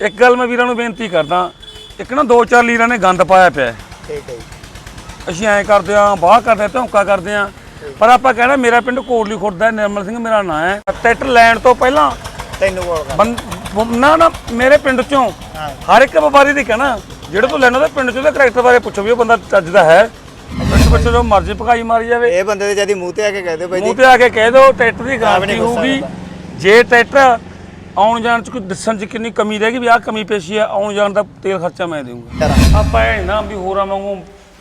ਇੱਕ ਗੱਲ ਮੈਂ ਵੀਰਾਂ ਨੂੰ ਬੇਨਤੀ ਕਰਦਾ ਇੱਕ ਨਾ ਦੋ ਚਾਰ ਲੀਰਾਂ ਨੇ ਗੰਦ ਪਾਇਆ ਪਿਆ ਹੈ। ਠੀਕ ਹੈ ਜੀ। ਅਸੀਂ ਐਂ ਕਰਦੇ ਆ ਬਾਹ ਕਰਦੇ ਆ ਧੌਂਕਾ ਕਰਦੇ ਆ ਪਰ ਆਪਾਂ ਕਹਿਣਾ ਮੇਰਾ ਪਿੰਡ ਕੋਟਲੀ ਖੁਰਦ ਹੈ ਨਿਰਮਲ ਸਿੰਘ ਮੇਰਾ ਨਾਂ ਹੈ। ਟਰੈਕਟਰ ਲੈਣ ਤੋਂ ਪਹਿਲਾਂ ਤੈਨੂੰ ਕੋਲ ਕਰ ਬੰ- ਬ- ਨਾ ਨਾ ਮੇਰੇ ਪਿੰਡ ਚੋਂ ਹਾਂ। ਹਰ ਇੱਕ ਵਪਾਰੀ ਦੀ ਕਹਿਣਾ ਜਿਹੜੇ ਤੋਂ ਲੈਣਾ ਉਹਦੇ ਪਿੰਡ ਚੋਂ ਉਹਦੇ ਕਰੈਕਟਰ ਬਾਰੇ ਪੁੱਛੋ ਵੀ ਉਹ ਬੰਦਾ ਚੱਜ ਦਾ ਹੈ। ਪਿੰਡ ਵਿੱਚ ਜੋ ਮਰਜ਼ੀ ਭਗਾਈ ਮਾਰੀ ਜਾਵੇ। ਇਹ ਬੰਦੇ ਦੇ ਜਦੀ ਮੂੰਹ ਤੇ ਆ ਕੇ ਕਹਿ ਦਿਓ ਬਾਈ ਜੀ। ਮੂੰਹ ਤੇ ਆ ਕੇ ਕਹਿ ਦਿਓ ਟਰੈਕਟਰ ਦੀ ਗਾਰੰਟੀ ਹੋਊਗੀ। ਜੇ ਟਰੈਕਟਰ ਆਉਣ ਜਾਣ ਚ ਕੋਈ ਦੱਸਣ ਚ ਕਿੰਨੀ ਕਮੀ ਰਹਿ ਗਈ ਵੀ ਆਹ ਕਮੀ ਪੇਸ਼ੀ ਆ ਆਉਣ ਜਾਣ ਦਾ ਤੇਲ ਖਰਚਾ ਮੈਂ ਦੇਵਾਂਗਾ। ਆਪਾਂ ਇਹ ਨਾ ਵੀ ਹੋਰਾਂ ਵਾਂਗੂ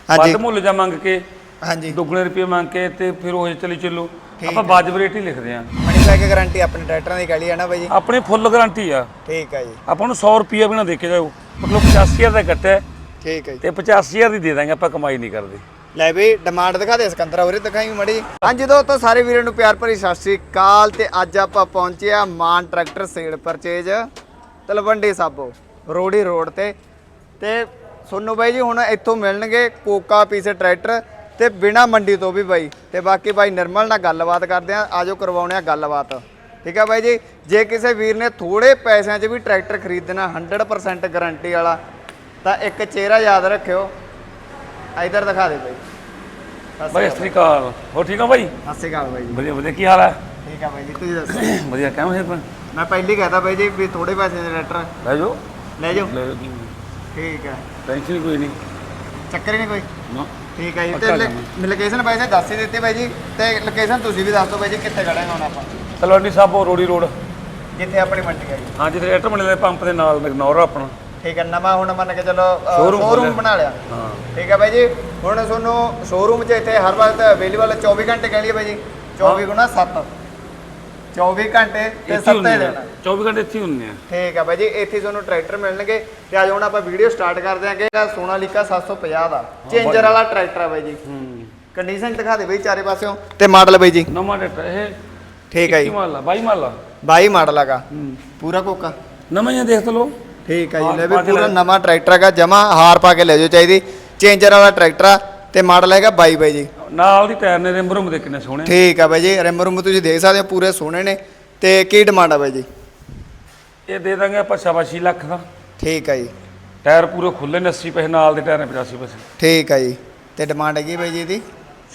ਹਾਂਜੀ। ਵੱਧ ਮੁੱਲ ਜਾ ਮੰਗ ਕੇ ਹਾਂਜੀ। ਦੁੱਗਣੇ ਰੁਪਏ ਮੰਗ ਕੇ ਤੇ ਫਿਰ ਉਹ ਚਲੀ ਚੱਲੋ। ਆਪਾਂ ਵਾਜਬ ਰੇਟ ਹੀ ਲਿਖਦੇ ਆ ਮਣੀ ਬੈਕ ਗਾਰੰਟੀ ਆਪਣੇ ਟਰੈਕਟਰਾਂ ਦੀ ਕਹਲੀ ਹੈ ਨਾ ਬਾਈ? ਜੀ ਆਪਣੀ ਫੁੱਲ ਗਾਰੰਟੀ ਆ। ਠੀਕ ਹੈ ਜੀ। ਆਪਾਂ ਨੂੰ 100 ਰੁਪਏ ਵੀ ਨਾ ਦੇ ਕੇ ਜਾਓ। ਮਤਲਬ 85000 ਦਾ ਕੱਟਿਆ ਠੀਕ ਹੈ ਜੀ। ਤੇ 85000 ਦੀ ਦੇ ਦਾਂਗੇ ਆਪਾਂ ਕਮਾਈ ਨਹੀਂ ਕਰਦੇ। ਲੈ ਵੀ ਡਿਮਾਂਡ ਦਿਖਾ ਦੇ ਸਿਕੰਦਰਾ, ਉਰੇ ਦਿਖਾਈ ਮੜੀ ਹਾਂਜੀ ਦੋਸਤੋ, ਸਾਰੇ ਵੀਰਾਂ ਨੂੰ ਪਿਆਰ ਭਰੀ ਸਤਿ ਸ੍ਰੀ ਅਕਾਲ ਤੇ ਅੱਜ ਆਪਾਂ ਪਹੁੰਚੇ ਆ Maan tractor sale purchase Talwandi Sabo, Rori road ਤੇ। ਤੇ ਸੋਨੂ ਬਾਈ ਜੀ, ਹੁਣ ਇੱਥੋਂ ਮਿਲਣਗੇ ਕੋਕਾ ਪੀਸੇ ਟਰੈਕਟਰ ਤੇ ਬਿਨਾ ਮੰਡੀ ਤੋਂ ਵੀ ਬਾਈ। ਤੇ ਬਾਕੀ ਬਾਈ ਨਿਰਮਲ ਨਾਲ ਗੱਲਬਾਤ ਕਰਦੇ ਆ ਆਜੋ ਕਰਵਾਉਣੇ ਆ ਗੱਲਬਾਤ। ਠੀਕ ਹੈ ਬਾਈ ਜੀ? ਜੇ ਕਿਸੇ ਵੀਰ ਨੇ ਥੋੜੇ ਪੈਸਿਆਂ 'ਚ ਵੀ ਟਰੈਕਟਰ ਖਰੀਦਣਾ 100% ਗਾਰੰਟੀ ਵਾਲਾ, ਤਾਂ ਇੱਕ ਚਿਹਰਾ ਯਾਦ ਰੱਖਿਓ। ਇਧਰ ਦਿਖਾ ਦੇ ਬਾਈ। ਬਾਈ ਸਤਿ ਸ੍ਰੀ ਅਕਾਲ। ਹੋ ਠੀਕ ਆ ਬਾਈ? ਸਤਿ ਸ਼੍ਰੀ ਅਕਾਲ ਬਾਈ ਜੀ। ਵਧੀਆ ਵਧੀਆ। ਕੀ ਹਾਲ ਹੈ? ਠੀਕ ਆ ਬਾਈ ਜੀ ਤੁਸੀਂ ਦੱਸੋ? ਵਧੀਆ ਕਿਵੇਂ ਹੈ ਪਰ ਮੈਂ ਪਹਿਲੀ ਕਹਤਾ ਬਾਈ ਜੀ ਵੀ ਥੋੜੇ ਪੈਸੇ ਦੇ ਟਰੈਕਟਰ ਲੈ ਜਾਓ। ਲੈ ਜਾਓ। ਲੈ ਜਾਓ। ਠੀਕ ਹੈ। ਟੈਨਸ਼ਨ ਕੋਈ ਨਹੀਂ। ਚੱਕਰ ਹੀ ਨਹੀਂ ਕੋਈ? ਨਾ। ਠੀਕ ਹੈ ਜੀ ਤੇ ਲੋਕੇਸ਼ਨ ਪੈਸੇ ਦੱਸ ਹੀ ਦਿੱਤੀ ਬਾਈ ਜੀ ਤੇ ਲੋਕੇਸ਼ਨ ਤੁਸੀਂ ਵੀ ਦੱਸ ਦਿਓ ਬਾਈ ਜੀ ਕਿੱਥੇ ਖੜੇ ਹਾਂ ਹੁਣ ਆਪਾਂ। ਤਲਵੰਡੀ ਸਾਬੋ ਰੋੜੀ ਰੋਡ। ਜਿੱਥੇ ਆਪਣੀ ਮੰਡੀ ਹੈ ਜੀ। ਹਾਂ ਜਿੱਥੇ ਬਣੇ ਦੇ ਪੰਪ ਦੇ ਨਾਲ ਇਗਨੋਰ ਆਪਣਾ। ਠੀਕ ਹੈ ਨਵਾਂ ਹੁਣ ਮੰਨ ਕੇ ਚਲੋ Showroom ਸ਼ੋਰੂਮ ਖੋਲ੍ਹਿਆ। ਬਣਾ ਲਿਆ। ਹਾਂ। ਠੀਕ ਹੈ ਬਾਈ ਜੀ ਹੁਣ ਤੁਹਾਨੂੰ ਸ਼ੋਰੂਮ 'ਚ ਇੱਥੇ ਹਰ ਵਕਤ ਅਵੇਲੇਬਲ 24 ਘੰਟੇ ਕਹਿ ਲਈਏ ਬਾਈ ਜੀ 24 ਗੁਣਾ 7 24 ਘੰਟੇ ਤੇ ਇੱਥੇ 7 ਹੁੰਦੇ ਆ। ਦੇਣਾ 24 ਘੰਟੇ ਇੱਥੇ ਹੀ ਹੁੰਦੇ ਆ। ਠੀਕ ਹੈ ਬਾਈ ਜੀ ਇੱਥੇ ਤੁਹਾਨੂੰ ਟਰੈਕਟਰ ਮਿਲਣਗੇ। ਤੇ ਅੱਜ ਹੁਣ ਆਪਾਂ ਵੀਡੀਓ ਸਟਾਰਟ ਕਰਦੇ ਆਂਗੇ ਇਹ ਸੋਨਾਲੀਕਾ 750 ਦਾ। ਚੇਂਜਰ ਵਾਲਾ ਟਰੈਕਟਰ ਆ ਬਾਈ ਜੀ। ਹੂੰ। ਕੰਡੀਸ਼ਨ ਦਿਖਾ ਦੇ ਬਾਈ ਚਾਰੇ ਪਾਸਿਓਂ ਤੇ ਮਾਡਲ ਬਾਈ ਜੀ। ਨਵਾਂ ਰੇਟ ਇਹ ਠੀਕ ਹੈ ਜੀ। ਮਾਲਾ ਬਾਈ ਮਾਲਾ। 22 ਮਾਡਲ ਹੈਗਾ। ਹੂੰ। ਪੂਰਾ ਕੋਕਾ। ਨਵਾਂ ਹੀ ਆ, ਦੇਖ ਲਓ। ਠੀਕ ਹੈ ਜੀ ਲੈ ਵੀ ਪੂਰਾ। ਨਵਾਂ ਟਰੈਕਟਰ ਹੈਗਾ ਜਮਾ ਹਾਰ ਪਾ ਕੇ ਲੈ ਜਾਓ ਚਾਹੀਦੀ। ਚੇਂਜਰ ਵਾਲਾ ਟਰੈਕਟਰ ਆ ਤੇ ਮਾਡਲ ਹੈਗਾ 22 ਬਾਈ ਜੀ। ਨਾਲ ਦੀ ਟਾਇਰ ਨੇ ਰਿਮ ਰੂਮ ਦੇ ਕਿੰਨੇ ਸੋਹਣੇ ਠੀਕ ਆ ਬਾਈ ਜੀ ਰਿਮ ਰੁਮ ਤੁਸੀਂ ਦੇਖ ਸਕਦੇ ਹੋ ਪੂਰੇ ਸੋਹਣੇ ਨੇ। ਤੇ ਕੀ ਡਿਮਾਂਡ ਆ ਬਾਈ ਜੀ? ਇਹ ਦੇ ਦਾਂਗੇ ਆਪਾਂ ਸਵਾ ਲੱਖ ਦਾ। ਠੀਕ ਆ ਜੀ। ਟਾਇਰ ਪੂਰੇ ਖੁੱਲੇ ਨੇ 80 ਪੈਸੇ ਨਾਲ ਦੇ ਟਾਇਰ ਨੇ 85 ਪੈਸੇ। ਠੀਕ ਆ ਜੀ। ਤੇ ਡਿਮਾਂਡ ਹੈਗੀ ਬਾਈ ਜੀ ਇਹਦੀ?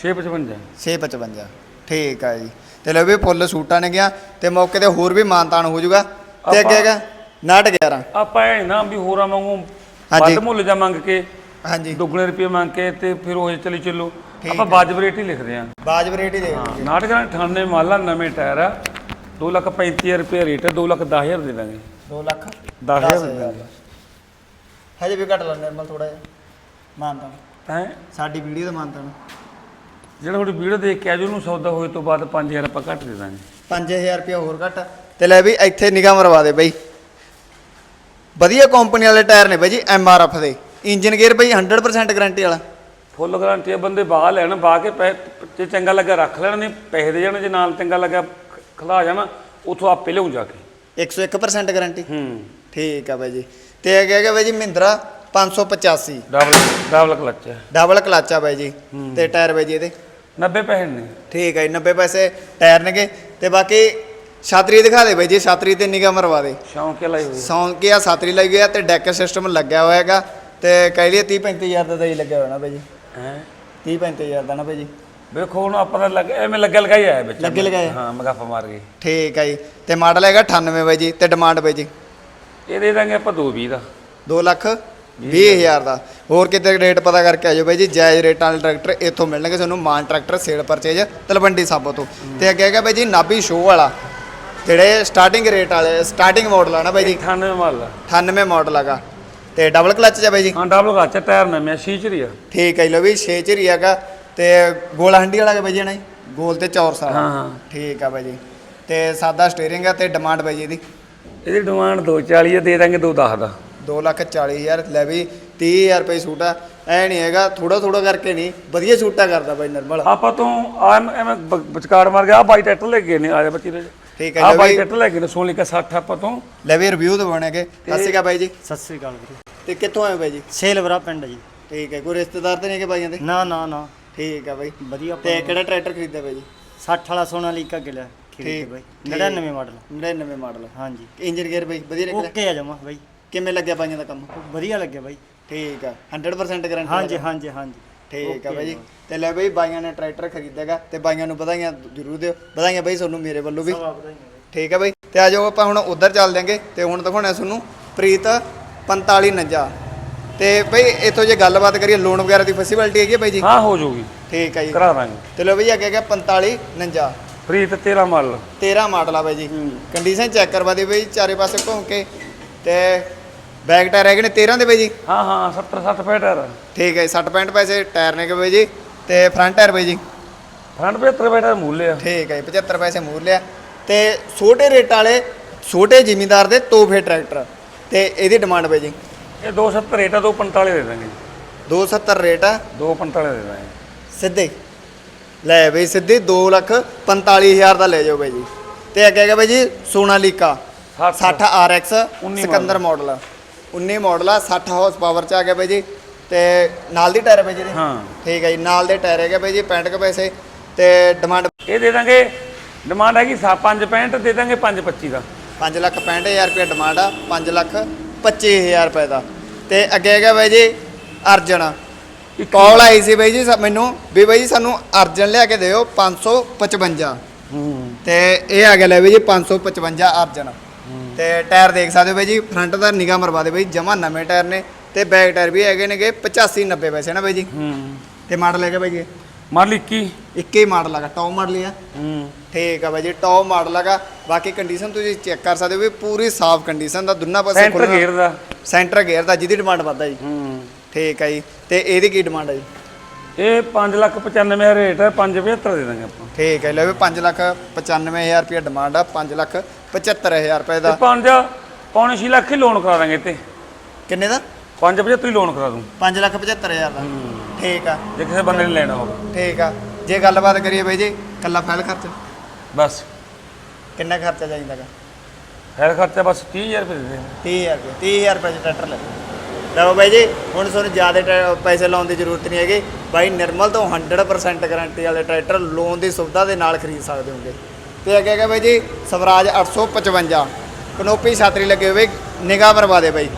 655 655 ਠੀਕ ਆ ਜੀ। ਤੇ ਲੈ ਵੀ ਫੁੱਲ ਸੂਟਾਂ ਨੇ ਗਿਆ ਤੇ ਮੌਕੇ ਤੇ ਹੋਰ ਵੀ ਮਾਨਤਾਨ ਹੋ ਜਾਊਗਾ। ਤੇ ਅੱਗੇ ਹੈਗਾ 911 ਆਪਾਂ ਇਹ ਨਾ ਵੀ ਹੋਰਾਂ ਵਾਂਗੂ ਹਾਂਜੀ। ਵੱਧ ਮੁੱਲ ਜਾ ਮੰਗ ਕੇ ਹਾਂਜੀ। ਦੁੱਗਣੇ ਰੁਪਏ ਮੰਗ ਕੇ ਤੇ ਫਿਰ ਉਹ ਚਲੀ ਚੱਲੋ। ਠੀਕ ਆਪਾਂ ਵਾਜਬ ਰੇਟ ਹੀ ਲਿਖਦੇ ਆ ਬਾਜਬ ਰੇਟ ਹੀ ਦੇ ਦਿਓ ਜੀ। ਨਾਟਕਾਂ 98 ਮਾਲਾ ਨਵੇਂ ਟਾਇਰ ਆ। 2 ਲੱਖ 35 ਰੁਪਏ ਰੇਟ ਹੈ 2 ਲੱਖ 10000 ਦੇ ਦਾਂਗੇ। ਦੋ ਲੱਖ 10000 ਦਸ ਦੇ ਹਜ਼ਾਰ। ਦਾਂਗੇ ਹਜੇ ਵੀ ਘੱਟ ਲਾ ਨਿਰਮਲ ਥੋੜਾ ਜਿਹਾ ਮਾਨਤਾਨ ਤਾਂ ਸਾਡੀ ਵੀਡੀਓ ਦਾ ਮਾਨਤਾਨ ਜਿਹੜਾ ਤੁਹਾਡੀ ਵੀਡੀਓ ਦੇਖ ਕੇ ਆਜੋ ਉਹਨੂੰ ਸੌਦਾ ਹੋਏ ਤੋਂ ਬਾਅਦ 5000 ਆਪਾਂ ਘੱਟ ਦੇ ਦਾਂਗੇ। 5000 ਰੁਪਏ ਹੋਰ ਘੱਟ ਤੇ ਲੈ ਵੀ ਇੱਥੇ ਨਿਗਾਹ ਮਰਵਾ ਦੇ ਬਈ। ਵਧੀਆ ਕੰਪਨੀ ਵਾਲੇ ਟਾਇਰ ਨੇ ਬਾਈ ਜੀ ਐਮ ਆਰ ਐਫ ਦੇ। ਇੰਜਨ ਗੇਅਰ ਬਈ 100% ਗਾਰੰਟੀ ਵਾਲਾ। ਫੁੱਲ ਗਾਰੰਟੀ ਆ ਬੰਦੇ ਬਾਹ ਲੈਣ ਬਾਹ ਕੇ ਪੈ ਜੇ ਚੰਗਾ ਲੱਗਾ ਰੱਖ ਲੈਣ ਨਹੀਂ ਪੈਸੇ ਦੇ ਜਾਣ ਜੇ ਨਾਲ ਚੰਗਾ ਲੱਗਾ ਖ- ਖਲਾ ਜਾਣਾ ਉਥੋਂ ਆਪੇ ਲਿਆਉਂ ਜਾ ਕੇ। 101% ਗਾਰੰਟੀ ਹੂੰ। ਠੀਕ ਆ ਬਾਈ ਜੀ। ਤੇ ਅੱਗੇ ਹੈਗਾ ਬਾਈ ਜੀ ਮਹਿੰਦਰਾ 585 ਡਬਲ ਡਬਲ ਕਲਚ ਹੈ ਡਬਲ ਕਲਚ ਆ। ਬਾਈ ਜੀ। ਤੇ ਟਾਇਰ ਬਾਈ ਜੀ ਇਹਦੇ। 90 ਪੈਸੇ ਨੇ। ਠੀਕ ਹੈ ਜੀ 90 ਪੈਸੇ ਟਾਇਰ ਨੇਗੇ। ਤੇ ਬਾਕੀ ਛਾਤਰੀ ਦਿਖਾ ਦੇ ਬਾਈ ਜੀ ਛਾਤਰੀ ਤੇ ਨਿਗਾਹ ਮਰਵਾ ਦੇ। ਸ਼ੌਂਕ ਲਾਈ ਹੋਈ ਸੌਂਕ ਆ ਛਾਤਰੀ ਲੱਗੀ ਆ ਤੇ ਡੈਕ ਸਿਸਟਮ ਲੱਗਿਆ ਹੋਇਆ ਹੈਗਾ ਤੇ ਕਹਿ ਲਈਏ 30 35000 ਦਾ ਤਾਂ ਹੀ ਲੱਗਿਆ ਹੋਇਆ ਨਾ ਬਾਈ ਜੀ। ਹੈ? 30 35000 ਦਾ ਨਾ ਬਾਈ ਜੀ। ਵੇਖੋ ਹੁਣ ਆਪਾਂ ਦਾ ਲੱਗ ਐਵੇਂ ਲੱਗਾ ਲਗਾਈ ਆਇਆ ਵਿੱਚ। ਲੱਗੇ ਲਗਾਇਆ। ਹਾਂ ਮਗਾਫਾ ਮਾਰ ਗਈ ਠੀਕ ਹੈ ਜੀ। ਤੇ ਮਾਡਲ ਹੈਗਾ 98 ਬਾਈ ਜੀ ਤੇ ਡਿਮਾਂਡ ਬਾਈ ਜੀ। ਇਹ ਦੇ ਦਾਂਗੇ ਆਪਾਂ 220 ਦਾ। 2 ਲੱਖ 20000 ਦਾ। ਹੋਰ ਕਿਤੇ ਰੇਟ ਪਤਾ ਕਰਕੇ ਆਜੋ ਬਾਈ ਜੀ ਜਾਇਜ਼ ਰੇਟ ਵਾਲੇ ਟਰੈਕਟਰ ਇੱਥੋਂ ਮਿਲਣਗੇ ਤੁਹਾਨੂੰ Maan tractor sale purchase Talwandi Sabo ਤੋਂ। ਤੇ ਅੱਗੇ ਹੈਗਾ ਬਾਈ ਜੀ ਨਾਬੀ ਸ਼ੋਅ ਵਾਲਾ। ਜਿਹੜੇ ਸਟਾਰਟਿੰਗ ਰੇਟ ਵਾਲੇ ਸਟਾਰਟਿੰਗ ਮਾਡਲ ਆ ਨਾ ਬਾਈ ਜੀ? 98 ਮਾਲ 98 ਮਾਡਲ ਹੈਗਾ ਤੇ ਡਬਲ ਕਲਚ ਹੈ ਬਾਈ ਜੀ? ਹਾਂ ਡਬਲ ਗਾਚ ਟਾਇਰ ਨਾ ਮੈਂ ਸ਼ੀਚਰੀ ਆ। ਠੀਕ ਹੈ ਲੋ ਵੀ 6 ਚ ਹੀ ਹੈਗਾ ਤੇ ਗੋਲ ਹੰਡੀ ਵਾਲਾ ਹੈ ਬਾਈ ਜੀ ਨਾ ਗੋਲ ਤੇ ਚੌਰਸ ਵਾਲਾ ਹਾਂ ਹਾਂ। ਠੀਕ ਆ ਬਾਈ ਜੀ। ਤੇ ਸਾਦਾ ਸਟੀਅਰਿੰਗ ਆ ਤੇ ਡਿਮਾਂਡ ਬਾਈ ਜੀ ਇਹਦੀ? ਇਹਦੀ ਡਿਮਾਂਡ 240 ਆ ਦੇ ਦਾਂਗੇ 210 ਦਾ। ਦੋ ਲੱਖ ਚਾਲੀ ਹਜ਼ਾਰ ਲੈ ਵੀ 30000 ਰੁਪਏ ਸੂਟ ਆ। ਐ ਨਹੀਂ ਹੈਗਾ ਥੋੜਾ ਥੋੜਾ ਕਰਕੇ ਨਹੀਂ ਵਧੀਆ ਸੂਟਾ ਕਰਦਾ ਬਾਈ ਨਰਮਲ। ਆਪਾਂ ਤੋਂ ਐਵੇਂ ਵਿਚਕਾਰ ਮਾਰ ਗਿਆ ਆ ਬਾਈ ਟਰੈਕਟਰ ਲੈ ਕੇ ਨੇ ਆ ਜਾ ਬੱਚੀ ਦੇ। ਠੀਕ ਹੈ ਆ ਜੀ ਬਾਈ ਬਾਈ ਟਰੈਕਟਰ ਲੈ ਕੇ ਗਏ ਨੇ ਸੋਨਿਕਾ 60 ਆਪਾਂ ਤੋਂ। ਲੈ ਵੀ ਰਿਵਿਊ ਦਵਾਉਣਗੇ ਸਤਿ ਸ਼੍ਰੀ ਅਕਾਲ ਬਾਈ ਜੀ। ਸਤਿ ਸ੍ਰੀ ਅਕਾਲ ਵੀਰੇ। ਤੇ ਕਿੱਥੋਂ ਆਏ ਬਾਈ ਜੀ? ਸੇਲਵਰਾ ਪਿੰਡ ਜੀ। ਠੀਕ ਹੈ ਕੋਈ ਰਿਸ਼ਤੇਦਾਰ ਤੇ ਨਹੀਂ ਕਿ ਬਾਈਆਂ ਦੇ? ਨਾ ਨਾ ਨਾ। ਠੀਕ ਆ ਬਾਈ। ਵਧੀਆ ਤੇ ਕਿਹੜਾ ਟਰੈਕਟਰ ਖਰੀਦਿਆ ਬਾਈ ਜੀ? 60 ਵਾਲਾ ਸੋਨਾਲੀਕਾ ਗਿਲਾ ਖਰੀਦੇ ਠੀਕ, ਬਾਈ। ਠੀਕ। 99 ਮਾਡਲ 99 ਮਾਡਲ ਹਾਂਜੀ। ਇੰਜਨ ਗੇਅਰ ਬਾਈ ਵਧੀਆ ਨਿਕਲਿਆ? ਓਕੇ ਆ ਜਾਮਾ ਬਾਈ। ਕਿਵੇਂ ਲੱਗਿਆ ਬਾਈਆਂ ਦਾ ਕੰਮ? ਵਧੀਆ ਲੱਗਿਆ ਬਾਈ। ਠੀਕ ਆ। 100% ਗਾਰੰਟੀ ਹਾਂਜੀ ਹਾਂਜੀ ਹਾਂਜੀ। ਠੀਕ ਆ ਬਾਈ। ਤੇ ਲੈ ਬਾਈ ਬਾਈਆਂ ਨੇ ਟਰੈਕਟਰ ਖਰੀਦੇਗਾ ਤੇ ਬਾਈਆਂ ਨੂੰ ਵਧਾਈਆਂ ਜ਼ਰੂਰ ਦਿਓ। ਵਧਾਈਆਂ ਬਾਈ ਤੁਹਾਨੂੰ ਮੇਰੇ ਵੱਲੋਂ ਵੀ। ਹੀ ਆ ਬਾਈ। ਠੀਕ ਹੈ ਬਾਈ। ਤੇ ਆ ਜਾਓ ਆਪਾਂ ਹੁਣ ਉਧਰ ਚੱਲ ਦਿਆਂਗੇ। ਤੇ ਹੁਣ ਦਿਖਾਉਣਾ ਤੁਹਾਨੂੰ ਪ੍ਰੀਤ 4549 ਤੇ ਬਾਈ ਇੱਥੋਂ ਜੇ ਗੱਲਬਾਤ ਕਰੀਏ ਲੋਨ ਵਗੈਰਾ ਦੀ ਫੈਸਿਲਿਟੀ ਹੈਗੀ ਬਾਈ ਜੀ? ਹਾਂ ਹੋ ਜਾਊਗੀ। ਠੀਕ ਹੈ ਜੀ। ਕਰਾ ਦਾਂਗੇ। ਤੇ ਲੋ ਬਾਈ ਅੱਗੇ ਗਿਆ 4549 ਪ੍ਰੀਤ ਤੇਰਾ ਮਾਡਲ। 13 ਮਾਡਲ ਆ ਬਾਈ ਜੀ। ਕੰਡੀਸ਼ਨ ਚੈੱਕ ਕਰਵਾ ਦੇ ਬਾਈ ਚਾਰੇ ਪਾਸੇ ਘੁੰਮ ਕੇ। ਤੇ ਬੈਕ ਟਾਇਰ ਹੈਗੇ ਨੇ 13 ਦੇ ਬਾਈ ਜੀ? ਹਾਂ ਹਾਂ 70 60 ਫੈਟਰ ਠੀਕ ਹੈ ਜੀ 60 65 ਪੈਸੇ ਟਾਇਰ ਨੇ ਬਾਈ ਜੀ? ਤੇ ਫਰੰਟ ਟਾਇਰ ਬਾਈ ਜੀ? ਫਰੰਟ 75 ਫੈਟਰ ਮੂਲ ਆ। ਠੀਕ ਹੈ ਜੀ 75 ਪੈਸੇ ਮੂਲ ਲਿਆ ਤੇ ਛੋਟੇ ਰੇਟ ਵਾਲੇ ਛੋਟੇ ਜ਼ਿਮੀਂਦਾਰ ਦੇ ਤੋਹਫੇ ਟਰੈਕਟਰ। ਤੇ ਇਹਦੀ ਡਿਮਾਂਡ ਬਾਈ ਜੀ? ਇਹ 270 ਰੇਟ ਆ 245 ਦੇ ਦਾਂਗੇ। 270 ਰੇਟ ਆ? 245 ਦੇ ਦਾਂਗੇ। ਸਿੱਧੇ। ਲੈ ਬਈ ਸਿੱਧੇ 2 ਲੱਖ 45000 ਦਾ ਲੈ ਜਾਓ ਬਈ ਜੀ। ਤੇ ਅੱਗੇ ਹੈਗਾ ਬਈ ਜੀ Sonalika. 60 RX 19 Sikander model. 19 model ਆ 60 ਹਾਰਸ ਪਾਵਰ ਚ ਆ ਗਿਆ ਬਈ ਜੀ। ਤੇ ਨਾਲ ਦੀ ਟਾਇਰ ਬਈ ਜੀ? ਹਾਂ। ਠੀਕ ਹੈ ਜੀ ਨਾਲ ਦੇ ਟਾਇਰ ਹੈਗੇ ਬਈ ਜੀ 65 ਕੁ ਪੈਸੇ। ਤੇ ਡਿਮਾਂਡ ਇਹ ਦੇ ਦਾਂਗੇ ਡਿਮਾਂਡ ਹੈਗੀ 5 65 ਦੇ ਦਾਂਗੇ 5 25 ਦਾ। 5 ਲੱਖ 65000 ਰੁਪਏ ਡਿਮਾਂਡ ਆ 5 ਲੱਖ 25000 ਰੁਪਏ ਦਾ। ਤੇ ਅੱਗੇ ਹੈਗਾ ਬਈ ਜੀ ਅਰਜਨ। ਕਾਲ ਆਈ ਸੀ ਬਈ ਜੀ ਮੈਨੂੰ ਵੀ ਬਈ ਜੀ ਸਾਨੂੰ ਅਰਜਨ ਲਿਆ ਕੇ ਦਿਓ 555 ਹੂੰ। ਤੇ ਇਹ ਆ ਗਿਆ ਲੈ ਬਈ ਜੀ 555 ਅਰਜਨ। ਤੇ ਟਾਇਰ ਦੇਖ ਸਕਦੇ ਹੋ ਬਈ ਜੀ ਫਰੰਟ ਦਾ ਨਿਗਾਹ ਮਰਵਾ ਦੇ ਬਈ ਜਮਾ ਨਵੇਂ ਟਾਇਰ ਨੇ ਤੇ ਬੈਕ ਟਾਇਰ ਵੀ ਹੈਗੇ ਨੇਗੇ 85 90 ਪੈਸੇ ਨਾ ਬਈ ਜੀ। ਹੂੰ। ਤੇ ਮਾਡਲ ਹੈਗਾ ਬਈ ਜੀ ਮਾਡਲ 21 ਇੱਕੇ। ਹੀ ਮਾਡਲ ਹੈਗਾ ਟੌਪ ਮਾਡਲ ਹੀ ਆ। ਹੂੰ। ਠੀਕ ਆ ਬਾਈ ਜੀ ਟੌਪ ਮਾਡਲ ਹੈਗਾ। ਬਾਕੀ ਕੰਡੀਸ਼ਨ ਤੁਸੀਂ ਚੈੱਕ ਕਰ ਸਕਦੇ ਹੋ ਵੀ ਪੂਰੀ ਸਾਫ਼ ਕੰਡੀਸ਼ਨ ਦਾ ਦੋਨਾਂ ਪਾਸੇ ਸੈਂਟਰ ਗੇਅਰ ਦਾ। ਸੈਂਟਰ ਗੇਅਰ ਦਾ ਜਿਹਦੀ ਡਿਮਾਂਡ ਵੱਧਦਾ ਜੀ। ਹੂੰ। ਠੀਕ ਆ ਜੀ ਤੇ ਇਹਦੀ ਕੀ ਡਿਮਾਂਡ ਹੈ ਜੀ? ਇਹ 5 ਲੱਖ 95 ਰੇਟ ਹੈ 575 ਦੇ ਦਾਂਗੇ ਆਪਾਂ। ਠੀਕ ਹੈ ਲੈ ਵੀ 5 ਲੱਖ 95000 ਰੁਪਏ ਡਿਮਾਂਡ ਆ 5 ਲੱਖ 75000 ਰੁਪਏ ਤੇ ਦਾ 5 ਪੌਣੇ 6 ਲੱਖ ਹੀ ਲੋਨ ਕਰਾ ਦਾਂਗੇ ਤੇ ਕਿੰਨੇ ਦਾ? 5 75 ਹੀ ਲੋਨ ਕਰਾ ਦੂੰ। 5 ਲੱਖ 75000 ਦਾ। ਠੀਕ ਆ। ਜੇ ਕਿਸੇ ਬੰਦੇ ਨੇ ਲੈਣਾ ਹੋਵੇ। ਠੀਕ ਆ। ਜੇ ਗੱਲਬਾਤ ਕਰੀਏ ਬਾਈ ਜੀ ਕੱਲਾ ਫਾਈਲ ਖਰਚ? ਬਸ। ਕਿੰਨਾ ਖਰਚਾ ਚਾਹੀਦਾਗਾ ਖੈਰ ਖਰਚਾ ਬਸ 30000 ਰੁਪਏ ਦੇ ਦੇ। 30000 ਰੁਪਏ 30000 ਰੁਪਏ ਚ ਟਰੈਕਟਰ ਲੈ ਲਓ। ਬਾਈ ਜੀ ਹੁਣ ਤੁਹਾਨੂੰ ਜ਼ਿਆਦਾ ਪੈਸੇ ਲਾਉਣ ਦੀ ਜ਼ਰੂਰਤ ਨਹੀਂ ਹੈਗੀ। ਬਾਈ ਨਿਰਮਲ ਤੋਂ 100% ਗਾਰੰਟੀ ਵਾਲੇ ਟਰੈਕਟਰ ਲੋਨ ਦੀ ਸੁਵਿਧਾ ਦੇ ਨਾਲ ਖਰੀਦ ਸਕਦੇ ਹੋਗੇ। ਤੇ ਅੱਗੇ ਹੈਗਾ ਬਾਈ ਜੀ ਸਵਰਾਜ 855 ਕਨੋਪੀ ਛਾਤਰੀ ਲੱਗੇ ਹੋਏ ਨਿਗਾਹ ਮਰਵਾ ਦੇ ਬਾਈ।